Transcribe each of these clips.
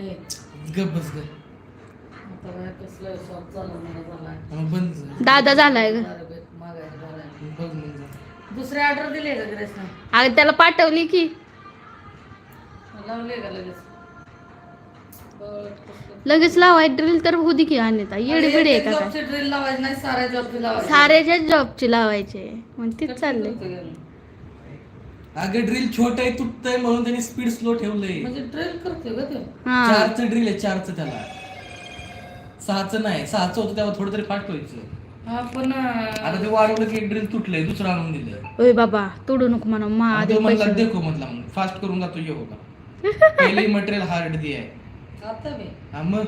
ए, गप बस ग आता काय कसलं शॉप चालवणारा झालाय मग बंद झालं. दादा झालाय ग. बघ. दुसरी ऑर्डर दिली का ग्रेसनं? अगं त्याला पाठवली की. लावले का लगेच? लावाय ड्रिल तर होती की अनिता येडी बिडी आहे का काय? जॉबची ड्रिल लावायची नाही साऱ्या जॉबची लावायची. साऱ्याच्या जॉबची लावायचे मग तीच चाललंय. अगं ड्रिल छोट आहे तुटतंय म्हणून त्यांनी स्पीड स्लो ठेवलंय. म्हणजे ड्रिल करते का ते. हा. चारचं ड्रिल आहे चारचं त्याला. सहाचं नाही सहाचं होतं तेव्हा थोडं तरी पाठवायचं. हा पण आता ते वाढवलं की एक ड्रिल तुटलंय दुसरं आणून दिलं ओय बाबा तोडू नको म्हणा मा आधी तो म्हणला पैसे. देखो म्हटला मग फास्ट करून जातो ये होगा. पहिले मटेरियल हार्ड दे आहे. आता मी हा मग?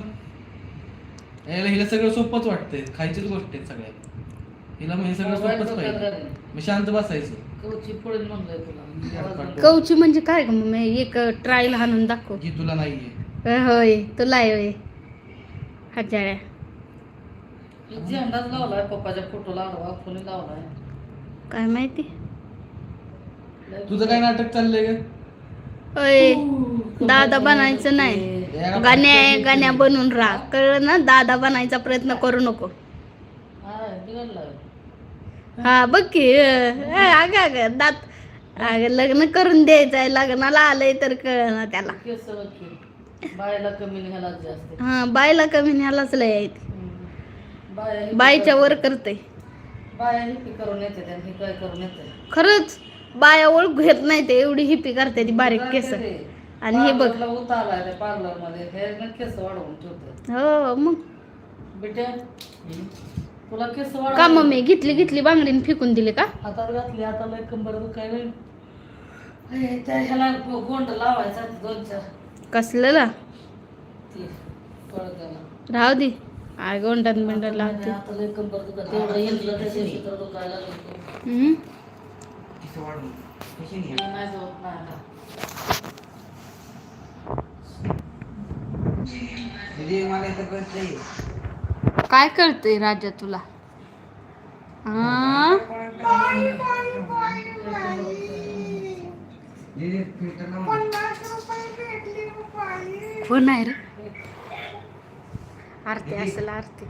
याला हिला सगळं सोपंच वाटतंय खायचीच गोष्ट आहे सगळ्या हिला मग हे सगळं सोपंच पाहिजे. मग शांत बसायचं. कवची पडेल म्हणलंय तुला. कवची म्हणजे काय ग? मम्मी एक ट्रायल हाणून दाखव. जी तुला नाहीये अ, होय. तुला आहे होय. हजाळ्या झेंडाच लावलाय पप्पाच्या फोटोला आडवा कोणी लावलाय. काय माहिती? तुझं काय नाटक चाललंय ग? होय. दादा बनायचं नाही. गाण्या गाण्या बनून राहा. कळलं ना? दादा बनायचा प्रयत्न करू नको. हा बिघडलाय. हा बघ की. अग अग दात. अगं लग्न करून द्यायचंय. लग्नाला आलंय तर कळ ना त्याला. केस की. बायला कमी जास्त. हा बायला कमी न्यालाच लय आहे. ती. हम्म. बाया हे बाईच्या वर करते बाया हिपी करून येते आणि हे काय करून येते खरंच बाया ओळख घेत नाही ते. एवढी हिपी करते ती बारीक केस. आणि हे बघ. पार्लरमध्ये हे ना केस वाढवून ठेवते हो मग. बेटा तुला केस का मम्मी? घेतली घेतली बांगडीने फेकून दिली का? हातात घातली आता लय कंबर काय नाही त्या ह्याला गोंड लावायचा दोन चार. कसलेला? ती राहू दे. आय गोंडन बिंडन लावते. आता लय कंबर दुखत तेवढं इंजलं त्याच्या तर दुखायला लागलं. हम्म? हे नाही? जात नाही आता. काय करते राजा तुला? कोण आहे रे? आरती असेल आरती.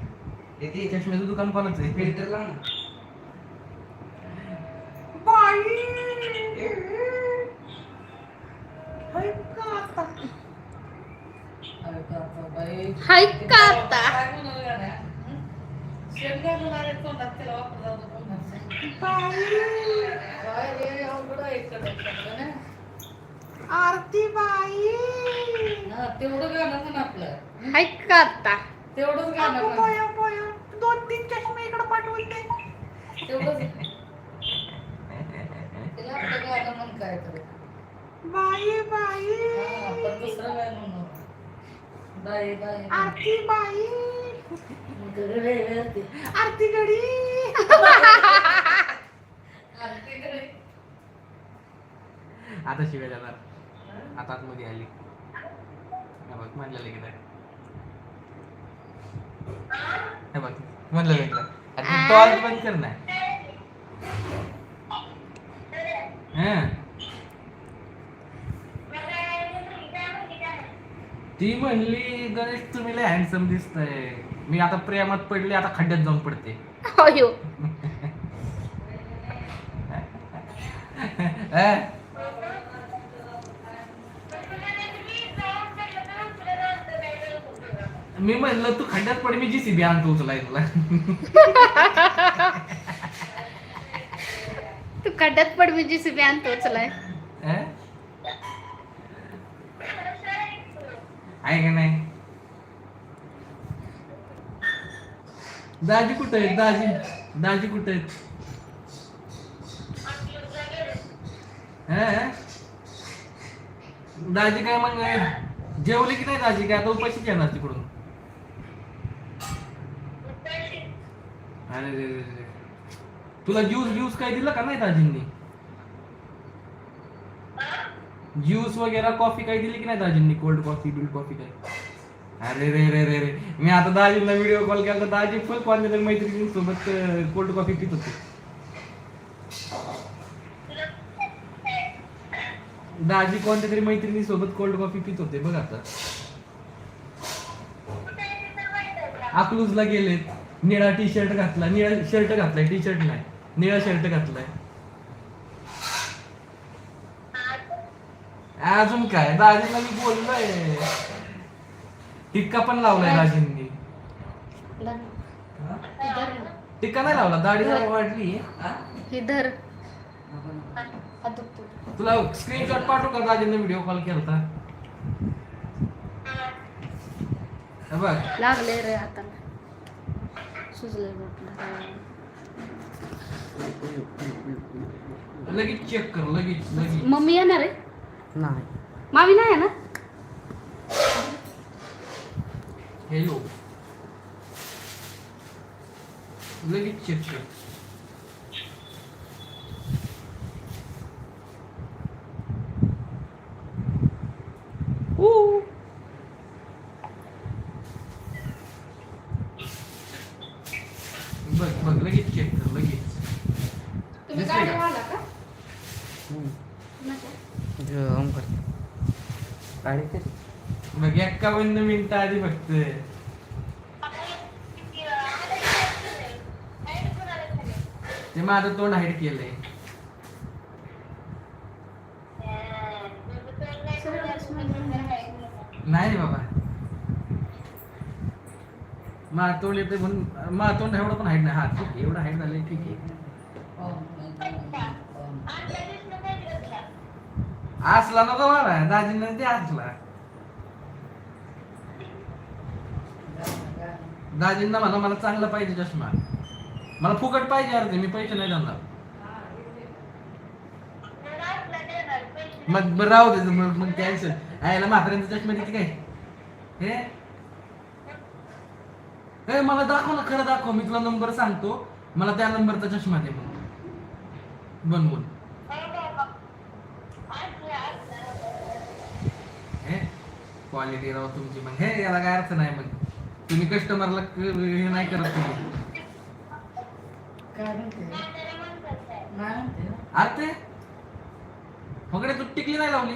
चष्म्याचं दुकान कोणाचं? आहे. हाय का आता काय म्हणाल गाड्या? हं? शेण घालून आले तोंडात त्याला वापरला होता तोंडात. काय रे, अवघड आहे इकडं इकडं ना. आरती बाई हा, तेवढं गाणं म्हण आपलं. हाय का आता? तेवढंच गाणं म्हण. दोन तीन चष्मे इकडे पाठवून दे. तेवढंच. तिला आपलं गाणं म्हण काय तर बाई बाई. हा, पण दुसरं काय म्हणू. आरती बाई. आरती गडी आरती गडे. आता शिवाय जाणार आता आतमध्ये आली. हे बघ नाही हे बघ म्हणलं टॉर्च बंद कर ना. हं. ती म्हणली गणेश तुम्ही लय हँडसम दिसतंय. मी आता प्रेमात पडले आता खड्ड्यात जाऊन पडते. अयो. मी म्हणलं तू खड्ड्यात पड मी जी सी बी आणतो उचलाय तुला तू खड्ड्यात पड मी जीसीबी आणतो चलाय? आहे का नाही? दाजी कुठे आहेत? दाजी दाजी कुठे आहेत? दाजी काय मग जेवले की नाही दाजी? काय आता उपाशी घेणार तिकडून. अरे रे रे रे. तुला ज्यूस ज्यूस काही दिलं का नाही दाजींनी? ज्यूस वगैरे कॉफी काही दिली की नाही दाजींनी? कोल्ड कॉफी बिल्ड कॉफी काही? अरे रे रे रे रे. मी आता दाजींना व्हिडिओ कॉल केला तर दाजी फुल मैत्रिणी मैत्रिणींसोबत कोल्ड कॉफी पित होते. दाजी कोणत्या तरी मैत्रिणीसोबत कोल्ड कॉफी पित होते बघ आता. अकलूजला गेलेत. निळा टी शर्ट घातला निळा शर्ट घातलाय टी शर्ट नाही. निळा शर्ट घातलाय. अजून काय? दाजीला मी बोललोय. टिक्का पण लावलाय दाजींनी. टिक्का नाही लावला दाढी जरा वाढली. हे? धर तुला स्क्रीनशॉट पाठवू का दाजींनी व्हिडिओ कॉल केलता? हे बघ. लागले रे आता. लगेच चेक कर लगेच लगेच. मम्मी येणार आहे? नाही. मामी नाही ना हॅलो. लगेच चेक कर बघ बघ लगेच चेक कर लगेच तुम्ही दिसतंय गाडी का? वाला का जेवण करतो गाडी कर बघ एक्कावन्न मिनिटं आधी फक्त ते माझं तोंड हाईट केलंय. नाही बाबा. माझं तोंड येते म्हणून माझं तोंड एवढं पण हाईट नाही. हा ठीक आहे. एवढं हाईट झालंय ठीक आहे. असला नको मला दाजींना ते असला दाजींना म्हणा मला चांगला पाहिजे चष्मा. मला फुकट पाहिजे अर्धे मी पैसे नाही देणार. मग राहू दे मग मग कॅन्सल आयला म्हाताऱ्यांचा चष्मा किती काय? हे? ए मला दाखव ना खरं दाखव. मी तुला नंबर सांगतो. मला त्या नंबरचा चष्मा दे मग बनवून. हे? क्वालिटी राव तुमची. मग हे याला काय अर्थ नाही मग. तुम्ही कस्टमरला हे नाही करत तुम्ही काय म्हणते नाही म्हणते ना. अर्थ मगडे तू टिकली नाही लावली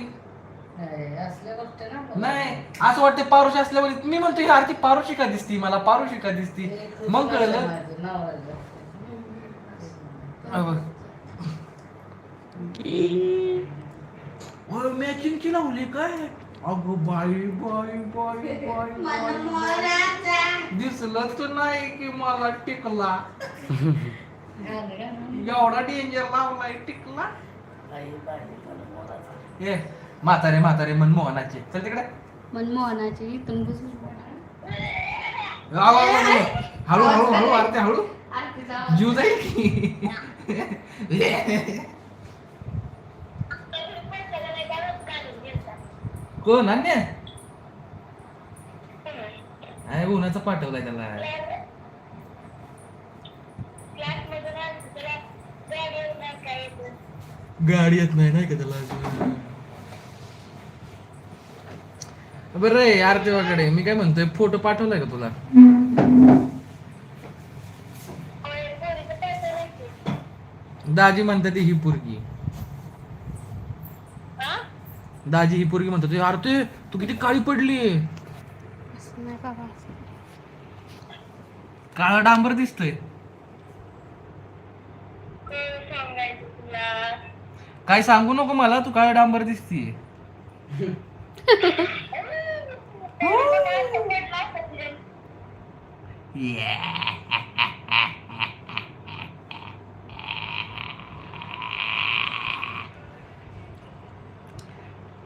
नाही, असल्या गोष्टी ना बोलू. नाही असं वाटते पारुशी असल्यावर मी म्हणतो ही आरती पारुशी का दिसती मला पारुशी का दिसती हे मग कळलं माझं नवऱ्याचं. बघ. मॅचिंगची लावली काय अगं बाई बाई बाई बाई बाई. दिसलंच नाही की मला टिकला. एवढा डेंजर लावलाय टिकला. ए म्हातारे म्हातारे मन मोहनाचे. चल तिकडे. मनमोहनाची इथून आव. हळू हळू हळू आरते हळू. जीव जाईल की? कोण? अन्य? आहे उन्हाचं पाठवलाय त्याला. गाडी येत नाही नाही का त्याला बरं रे आरतीवाकडे मी काय म्हणतोय फोटो पाठवलाय का तुला? दाजी म्हणतात ती ही पोरगी. दाजी ही पोरगी म्हणतात "ए, आरती तू किती काळी पडली. असं नाही बाबा काळा डांबर दिसतोय. काय सांगू नको मला तू काळा डांबर दिसतीये.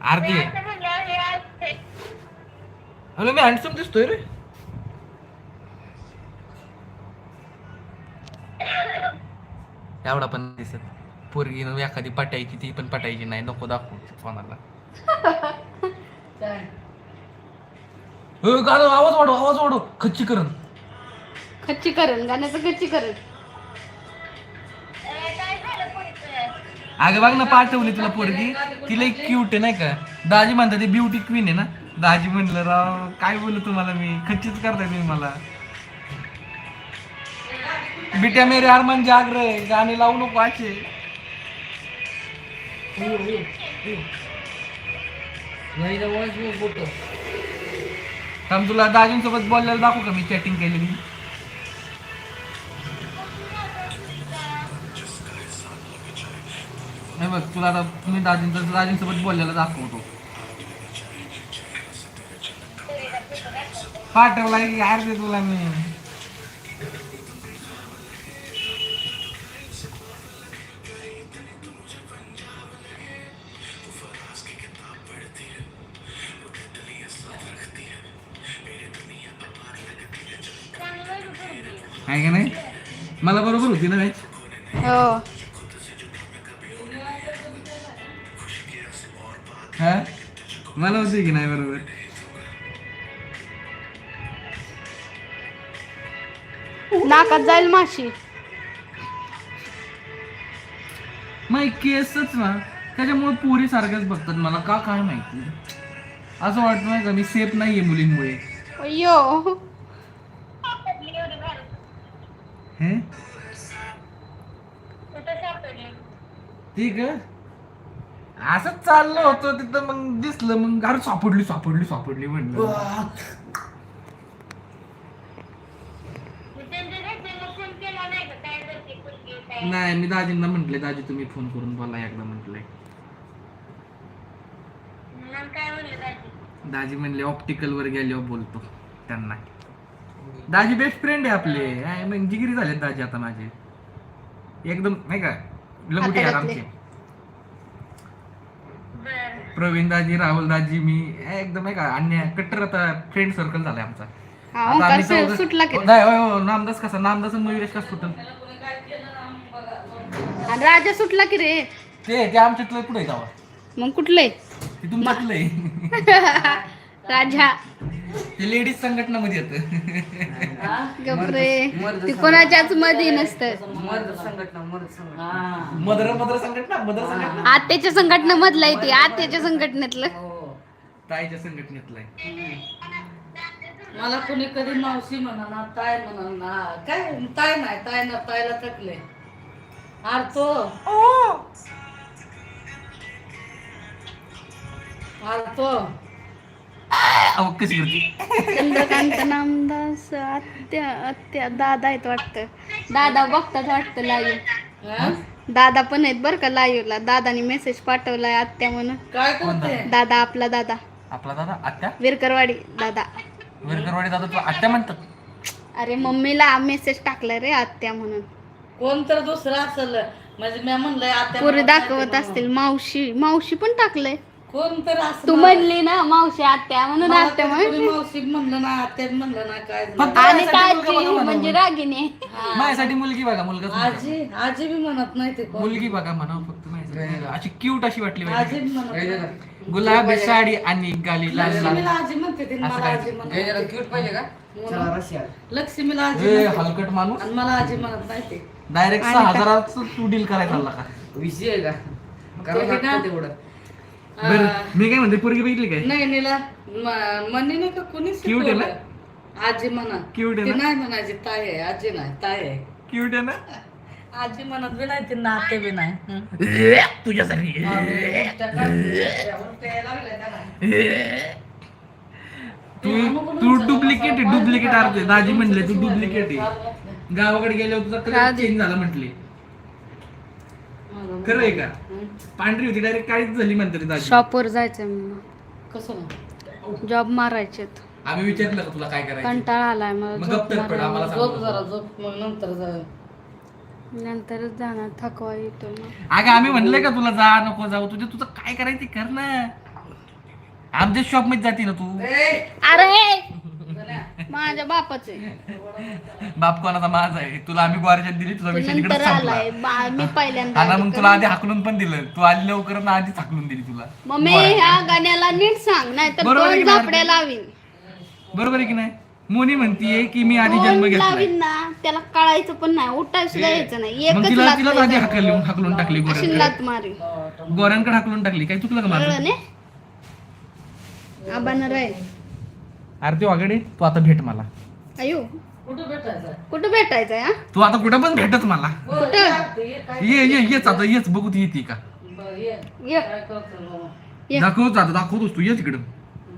आरती. हॅलो मी हँडसम दिसतोय रे. एवढा पण दिसत पोरगी न एखादी पटायची ती पण पटायची नाही. नको दाखवू कोणाला. गाणं आवाज वाढव आवाज वाढव. खच्चीकरण. खच्चीकरण गाण्याचं खच्चीकरण. अगं बघ ना पाठवली तुला पोरगी. तिला एक क्यूट आहे नाही का? दाजी म्हणतात ते ब्युटी क्वीन आहे ना? दाजी म्हणलं राव काय बोलू तुम्हाला मी? खच्चीच करताय तुम्ही मला. बिट्या मेरे अरमान जाग रे गाणे लावू नको असे. तुला दाजींसोबत बोललेलं दाखवू का मी चॅटिंग केलेली? बघ तुला आता मी दाजींचं दाजींसोबत बोललेलं दाखवतो. पाठवला की यार ते तुला मी? आहे का नाही? मला बरोबर होती ना मॅच? हो. मला होती की नाही बरोबर? नाकात जाईल माशी. मग केसच ना त्याच्यामुळे पुरी सारख्याच बघतात मला. का काय माहिती? असं वाटत नाही का मी सेफ नाहीये मुलींमुळे. अय्यो. हे? ठीक आहे. असंच चाललं होतं तिथं मग दिसलं मग अरे सापडली सापडली सापडली म्हणलं. नाही मी दाजींना म्हंटले दाजी तुम्ही फोन करून बोला एकदा म्हंटलंय दाजी म्हणले ऑप्टिकल वर गेल्यावर बोलतो त्यांना. दाजी बेस्ट फ्रेंड आहे आपले. मग जिगिरी झालेत दाजी आता माझे. एकदम नाही का लंगुटी यार हाताळातले. आमचे प्रवीण दाजी राहुल दाजी मी एकदम आहे का अन्य कट्टर आता फ्रेंड सर्कल झालाय आमचा. हा आता ओंकार आम्ही सर चौघं- सुटला की. नाही होय, होय, नामदास कसा नामदास आणि मयुरेश कसा सुटल? आणि राजा सुटला की रे. ते ते आमच्यातलं पुढे जावा मग कुठले ते तुमच्यातलं आहे. राजा. ते लेडीज संघटनामध्ये येतं. गपरे. ती कोणाच्याच मध्ये नसतं. मर्द संघटना मर्द संघटना. मदर मदर संघटना? मदर संघटना? आत्याच्या संघटनेमधलं आहे ती. आत्याच्या संघटनेतलं. हो. ताईच्या संघटनेतलं आहे. मला कुणी कधी मावशी म्हणा ना ताय म्हणा ना काय? ताय नाही ताय ना तायला थकले आरतो आरतो कशी करते. चंद्रकांत नामदास आत्या आत्या दादा आहेत वाटतं. दादा बघतात वाटतं लाईव्ह? दादा पण आहेत बरं का लाईव्हला दादानी मेसेज पाठवलाय आत्या म्हणून. काय करते? दादा आपला दादा. आपला दादा? आत्या? विरकरवाडी दादा. विरकरवाडी दादा तुला आत्या म्हणतात. अरे मम्मीला मेसेज टाकलाय रे आत्या म्हणून. कोण तर दुसरं असेल? म्हणजे मी म्हणलंय आत्या पोरी म्हणत दाखवत असतील. मावशी मावशी पण टाकलंय. कोण तर असं तू म्हणली. ना मावशी आत्या म्हणून मला आत्या तर कोणी म्हणून. मावशी म्हणलं ना आत्या म्हणलं ना काय फक्त आणि माझ्यासाठी मुलगा ताजी बघा म्हणा म्हणजे. रागिनी माझ्यासाठी मुलगी बघा मुलगा. आजी आजी बी म्हणत नाही ते कोण. मुलगी बघा म्हणा फक्त माझ्यासाठी अशी क्यूट अशी वाटली आजी पाहिजे. बी म्हणत नाही. गुलाबी साडी आणि गाली लाल लाल. लक्ष्मीला आजी म्हणते ती, असं मला काय? आजी म्हणत नाही. क्यूट पाहिजे का? चला रशिया. लक्ष्मीला आजी ए, म्हणते. हलकट माणूस. आणि मला आजी म्हणत नाही ते. डायरेक्ट सहा हजाराच तू डील का? विषय आहे का? करावं ते ना- लागतं तेवढं. बरं मी काय म्हणते पोरगी बघितली काय नाही नीला मनी नाही का कुणीच Cute आहे ना? शिकवलं. आजी म्हणा Cute आहे ती ना? नाही म्हणायची ताई आहे आजी नाही ताई आहे क्यूट आहे ना आजी म्हणत बी नाही ती नाते बी नाही हं. तुझ्यासाठी तू तू डुप्लिकेट डुप्लिकेट अर्थ दाजी म्हणले तू डुप्लिकेट आहे गावाकडे गेल्यावर तुझा कलर. चेंज झाला म्हटले खरं आहे का. पांढरी होती डायरेक्ट काळीच झाली म्हणते दाजी. शॉपवर जायचं मला कसं जॉब मारायचे आम्ही विचारलं का तुला काय करायचं कंटाळा आलाय मला मग झोप गप्प तर पड मारायला. आम्हाला झोप जरा. झोप. मग नंतर जा. नंतरच जाणार थकवा येतो मग. अगं आम्ही म्हणलंय का तुला जा नको जाऊ तुझे तुझं काय करायचं ते कर ना. आमच्या शॉपमध्ये जाते ना तू. अरे! माझ्या बापाचे बाप कोणाचा माझा आहे? तुला आम्ही ग्वारच्यात दिली तुझा विषय तिकडे नंतर संपला. आलाय बा- मी पहिल्यांदा आणि मग? तुला आधी हाकलून पण दिलं. तू आली लवकर ना आधीच हाकलून दिली तुला. मम्मी ह्या गाण्याला नीट सांग नाहीतर बरोबर आहे दोन की नाही? झापड्या लावीन. बरोबर आहे की नाही? मोनी म्हणतीये की मी आधी जन्म दोन घेतलाय. लावीन ना त्याला कळायचं पण नाही उठाय सुद्धा यायचं नाही. मग एकच तिला तिलाच आधी हाकलून हाकलून टाकली अशी गोऱ्यांकडे लात मारी गोऱ्यांकडे हाकलून टाकली. काय चुकलं का माझं? कळलं ने आबानं अरे ते वागडे तू आता भेट मला. अयो कुठं भेटायचं कुठं भेटायचंय हा? तू आता कुठं पण भेटत मला. हो, ये आरती, ये काय- ये ये येच आता येच बघू ती येते का? बरं, ये. ये. काय करतो मग? ये. दाखवत आता दाखवतोस तू ये तिकडं.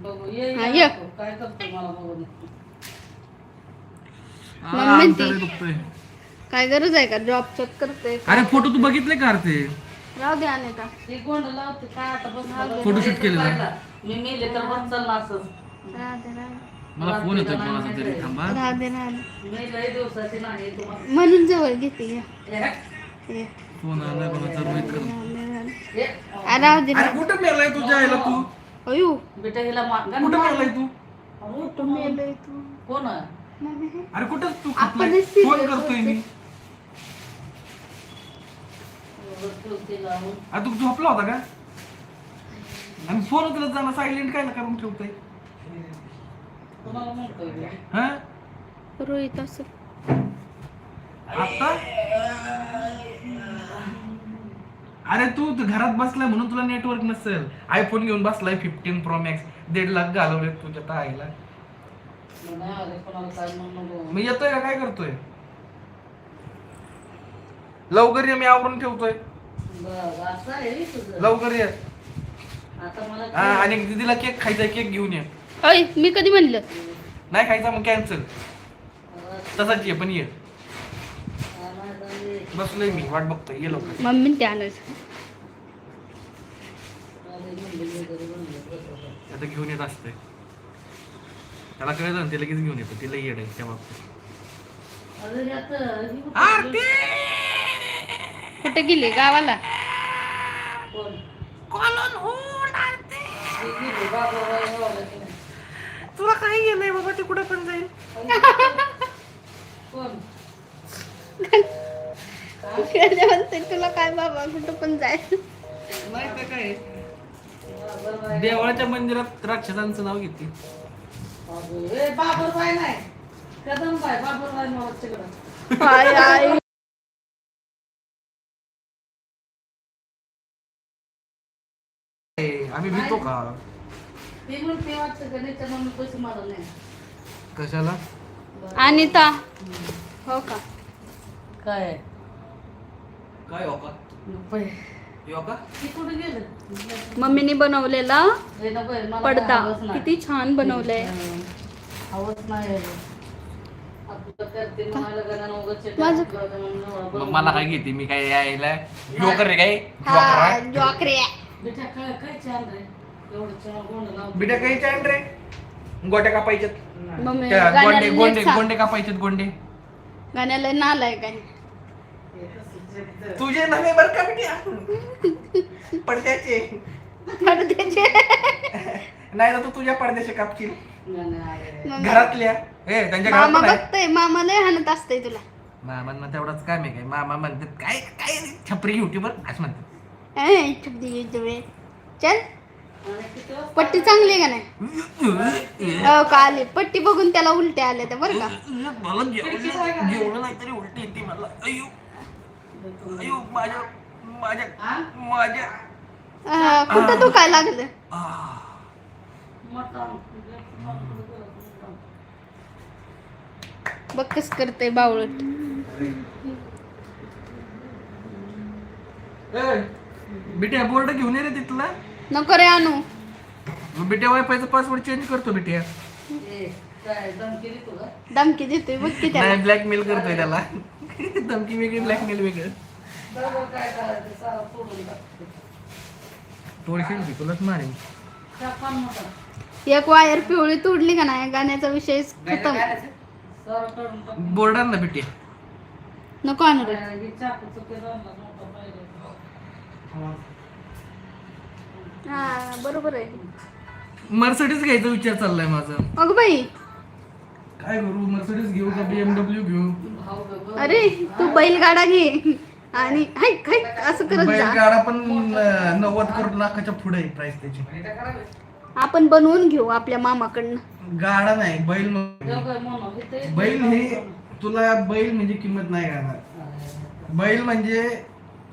बघू ये हा, ये ये. आपण. काय करतो मला मम्मी ती- दुखतंय. काय गरज आहे का? जॉब चेक करते अरे फोटो तू बघितले का रे ते राहू दे आणि का ती गोंड लावते काय आता बस फोटोशूट केलेलं. मी मेले तर बस चालला. मला फोन येतोय कोणाचा तरी थांबा. म्हणून जवळ घेते. हे, ये. फोन आलाय कोणाचा रोहित कर कुठं मेलाय तुझ्या आईला तू? अयो. बेटा हिला मा- गण कुठं. मेलाय तू? अरे, तू मेलंय तू? कोण? नाही. अरे कुठं तू फोन करतोय मी. तिला अरे तू झोपला होता का? आणि फोन उचलत जाणार सायलेंट काय करून ठेवतोय? हा? रोहित असं. आता अरे तू त- घरात बसलाय म्हणून तुला नेटवर्क नसेल. आयफोन घेऊन बसलाय फिफ्टीन प्रो मॅक्स दीड लाख घालवले तुझ्या ताईला. मी येतोय का? काय करतोय? लवकर ये मी आवरून ठेवतोय. लवकर ये. आणि दीदीला केक खायचा केक घेऊन ये. अय मी कधी म्हणलं? नाही खायचा मग कॅन्सल तसाच ये पण ये. बसलोय मी वाट बघतोय ये लवकर. मम्मी ते आलं आता घेऊन येत असते. त्याला कळलं ना ते लगेच घेऊन येतो तिला येड आहे त्या बाबतीत. कुठं आरती! कुठे गेली? गावाला? कॉलन आरती! तुला काय गेलंय बाबा ते कुठं पण जाईल. कोण? म्हणते तुला काय बाबा कुठं पण तर काय. देवळाच्या मंदिरात राक्षसांचं नाव घेते. ए, नाही. कदमबाई ए, आम्ही भितो का? ती म्हणते वाटतं का नाही तर मग पैसे मला नाही. कशाला? अनिता. हो का? काय? काय हो का? हो का? ती कुठे गेलं? मम्मीने बनवलेला हे मला पडदा. नाही. किती छान बनवलंय. हं. नाही आहे. आपलं करते उगाच माझं- मग. मला काय घेते? मी काय यायला? जोकर रे काय? हा जोकर काय काय छान रे. बिटा काही चांड रे? गोट्या कापायच्यात. मम्मी त्या गोंडे गाण्याला गोंडे नीट सांग. गोंडे कापायच्यात गोंडे. गाण्याला नालाय काय? तुझे नव्हे बर का बिट्या? पडद्याचे. पडद्याचे. नाही तर तू तुझ्या पडद्याचे कापशील. घरातल्या. ए त्यांच्या घरात मामा पण आहे. बघतोय मामा लय हाणत असतंय तुला. मामांना तेवढाच काम आहे काय? मामा म्हणतात काय काय छपरी युट्यूबर असं म्हणतात. ऐ, छुपडी युट्यूबरे. चल. पट्टी चांगली आहे का नाही? हो का आली? पट्टी बघून त्याला उलट्या आल्या त्या बरं का? मला जेवण जेवण नाही तरी उलटी येते मला. अयो अयो माझ्या माझ्या हा? माझ्या अं, कुठं लागलं. बघ कस बावळट. ए, बिट्या बोर्ड घेऊन ये रे तिथला. नको रे आणू मग बिट्या वायफायचा पासवर्ड चेंज करतो बिट्या. धमकी देतो का? धमकी देतोय बघ की त्याला. ब्लॅकमेल करतोय त्याला. धमकी वेगळी ब्लॅकमेल वेगळं. तुलाच मारेन. एक वायर पिवळी तोडली का नाही? गाण्याचा विषय खतम. बोर्डान ना बिट्या. नको आणू रे. हे बरोबर आहे. मर्सडीज घ्यायचा विचार चाललाय माझा. अगं बाई. काय करू मर्सडीज घेऊ का बीएमडब्ल्यू घेऊ. अरे तू बैलगाडा घे. आणि हाय हाय असं करत जा. बैलगाडा पण अं, नव्वद करोड लाखाच्या पुढे आहे प्राइस त्याची? आपण बनवून घेऊ आपल्या मामाकडनं. गाडा नाही बैल बैल हे तुला बैल म्हणजे किंमत नाही राहणार. बैल म्हणजे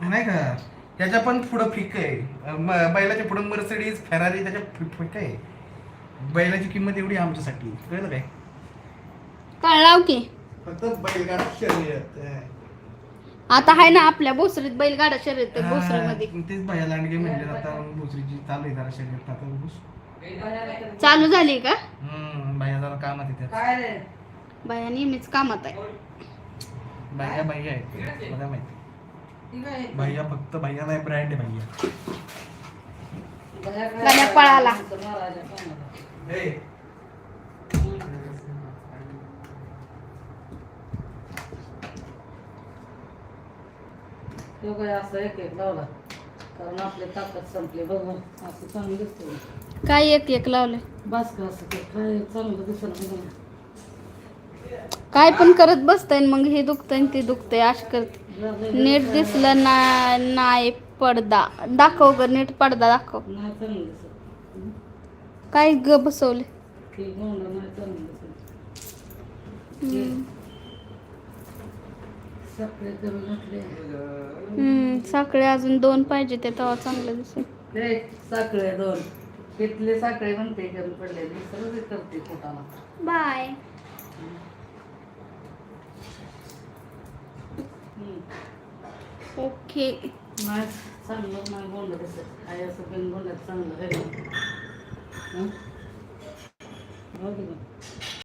नाही का त्याच्या पण पुढं फिक आहे. बैलाच्या पुढं मर्सिडीज फेरारी त्याच्या फिक आहे. बैलाची किंमत एवढी आहे आमच्यासाठी. कळलं काय? कळलाव की. फक्त बैलगाडा शर्यत आता आहे ना आपल्या बोसरीत बैलगाडा शर्यत आहे, बोसरीमध्ये हा, तेच बाया लांडगे म्हणजे आता भोसरीची चालू आहे जरा शर्यत. आता चालू झाली का? हम्म भैया जरा कामात येते काय रे बाया नेहमीच कामात आहे. भैया भैया आहे मला माहिती. आहे भैया फक्त भैया नाही ब्रँड आहे भैया. पळाला. काय असं एक एक लावला. कारण आपली ताकद संपली. बघ असं चांगलं दिसतो काय एक एक लावले बस ते काय? चांगलं दिसत काय पण करत बसतंय मग हे दुखतंय ते दुखतंय अश करते नीट दिसलं ना नाही पडदा. दाखव ग नीट पडदा दाखव. काय ग बसवले साखळे अजून दोन पाहिजे ते तेव्हा चांगलं दिसेल. साखळे दोन. तिथले साखळे म्हणते पडले करते पोटाला. बाय. ओके. चांगलं मला बोललं तसं आई असं पण बोललं चांगलं